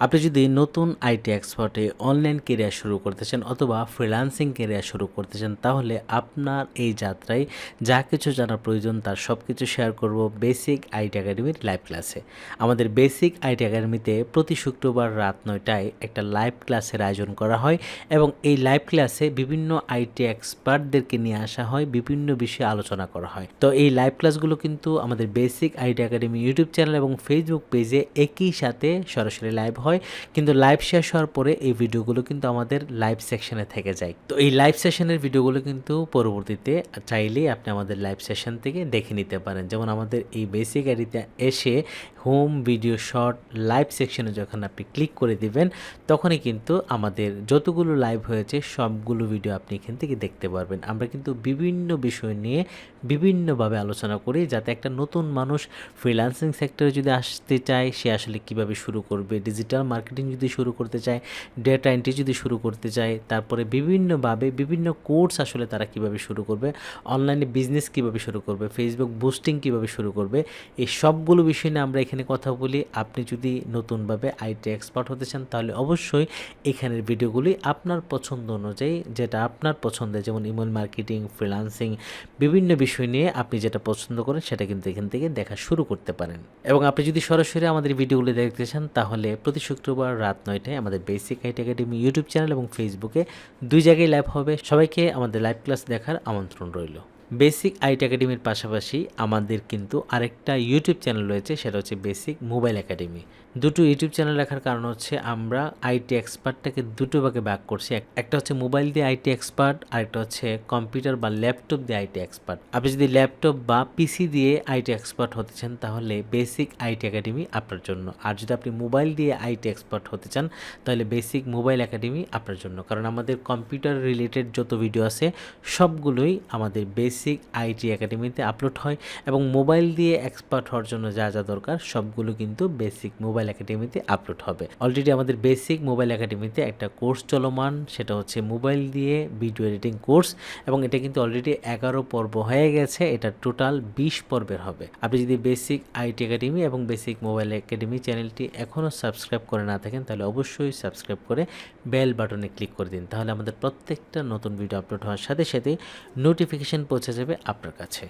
আপনি যদি নতুন আইটি এক্সপার্টে অনলাইন কেরিয়ার শুরু করতে চান অথবা ফ্রিল্যান্সিং কেরিয়ার শুরু করতে চান, তাহলে আপনার এই যাত্রায় যা কিছু জানার প্রয়োজন তার সব কিছু শেয়ার করব বেসিক আইটি একাডেমির লাইভ ক্লাসে। আমাদের বেসিক আইটি একাডেমিতে প্রতি শুক্রবার রাত নয়টায় একটা লাইভ ক্লাসের আয়োজন করা হয় এবং এই লাইভ ক্লাসে বিভিন্ন আইটি এক্সপার্টদেরকে নিয়ে আসা হয়, বিভিন্ন বিষয়ে আলোচনা করা হয়। তো এই লাইভ ক্লাসগুলো কিন্তু আমাদের basic IT academy YouTube channel এবং ফেসবুক পেজে একই সাথে সরাসরি লাইভ হয়, কিন্তু লাইভ শেষ হওয়ার পরে এই ভিডিওগুলো কিন্তু আমাদের লাইভ সেকশনে থেকে যায়। তো এই লাইভ সেশনের ভিডিওগুলো কিন্তু পরবর্তীতে চাইলেই আপনি আমাদের লাইভ সেশন থেকে দেখে নিতে পারেন। যেমন আমাদের এই বেসিক আইডিতে এসে হোম ভিডিও শর্ট লাইভ সেকশনে যখন আপনি ক্লিক করে দিবেন, তখনই কিন্তু আমাদের যতগুলো লাইভ হয়েছে, সবগুলো ভিডিও আপনি এখান থেকে দেখতে পারবেন। আমরা কিন্তু বিভিন্ন বিষয় নিয়ে বিভিন্নভাবে আলোচনা করি, যাতে একটা নতুন মানুষ ফ্রিল্যান্সিং সেক্টরে যদি আসতে চায়, সে আসলে কীভাবে শুরু করবে ডিজিটাল মার্কেটিং যদি শুরু করতে চায় ডেটা এন্ট্রি যদি শুরু করতে চায়, তারপরে বিভিন্নভাবে বিভিন্ন কোর্স আসলে তারা কীভাবে শুরু করবে অনলাইনে বিজনেস কীভাবে শুরু করবে ফেসবুক বুস্টিং কীভাবে শুরু করবে, এই সবগুলো বিষয় নিয়ে আমরা এখানে কথা বলি। আপনি যদি নতুনভাবে আইটি এক্সপার্ট হতে চান, তাহলে অবশ্যই এখানের ভিডিওগুলি আপনার পছন্দ অনুযায়ী, যেটা আপনার পছন্দের, যেমন ইমেল মার্কেটিং ফ্রিলান্সিং বিভিন্ন বিষয় নিয়ে আপনি যেটা পছন্দ করেন, সেটা কিন্তু এখান থেকে দেখা শুরু করতে পারেন। এবং আপনি যদি সরাসরি আমাদের ভিডিওগুলি দেখতে চান, তাহলে প্রতি শুক্রবার রাত নয়টায় আমাদের basic IT academy YouTube channel এবং ফেসবুকে দুই জায়গায় লাইভ হবে। সবাইকে আমাদের লাইভ ক্লাস দেখার আমন্ত্রণ রইল। বেসিক আইটি একাডেমির পাশাপাশি আমাদের কিন্তু আরেকটা ইউটিউব চ্যানেল রয়েছে, সেটা হচ্ছে বেসিক মোবাইল একাডেমি। দুটো ইউটিউব চ্যানেল রাখার কারণ হচ্ছে আমরা আইটি এক্সপার্টটাকে দুটো ভাগে ভাগ করছি। এক- একটা হচ্ছে মোবাইল দিয়ে আইটি এক্সপার্ট, আর একটা হচ্ছে কম্পিউটার বা ল্যাপটপ দিয়ে আইটি এক্সপার্ট। আপনি যদি ল্যাপটপ বা পিসি দিয়ে আইটি এক্সপার্ট হতে চান, তাহলে বেসিক আইটি একাডেমি আপনার জন্য। আর যদি আপনি মোবাইল দিয়ে আইটি এক্সপার্ট হতে চান, তাহলে বেসিক মোবাইল একাডেমি আপনার জন্য। কারণ আমাদের কম্পিউটার রিলেটেড যত ভিডিও আছে, সবগুলোই আমাদের বেসিক আইটি একাডেমিতে আপলোড হয় এবং মোবাইল দিয়ে এক্সপার্ট হওয়ার জন্য যা যা দরকার সবগুলো কিন্তু বেসিক মোবাইল একাডেমিতে আপলোড হবে। অলরেডি আমাদের বেসিক মোবাইল একাডেমিতে একটা কোর্স চলমান, সেটা হচ্ছে মোবাইল দিয়ে ভিডিও এডিটিং কোর্স এবং এটা কিন্তু অলরেডি এগারো পর্ব হয়ে গেছে, এটা টোটাল বিশ পর্বের হবে। আপনি যদি বেসিক আইটি একাডেমি এবং বেসিক মোবাইল একাডেমি চ্যানেলটি এখনও সাবস্ক্রাইব করে না থাকেন, তাহলে অবশ্যই সাবস্ক্রাইব করে বেল বাটনে ক্লিক করে দিন। তাহলে আমাদের প্রত্যেকটা নতুন ভিডিও আপলোড হওয়ার সাথে সাথে নোটিফিকেশন পৌঁছে যাবে আপনার কাছে।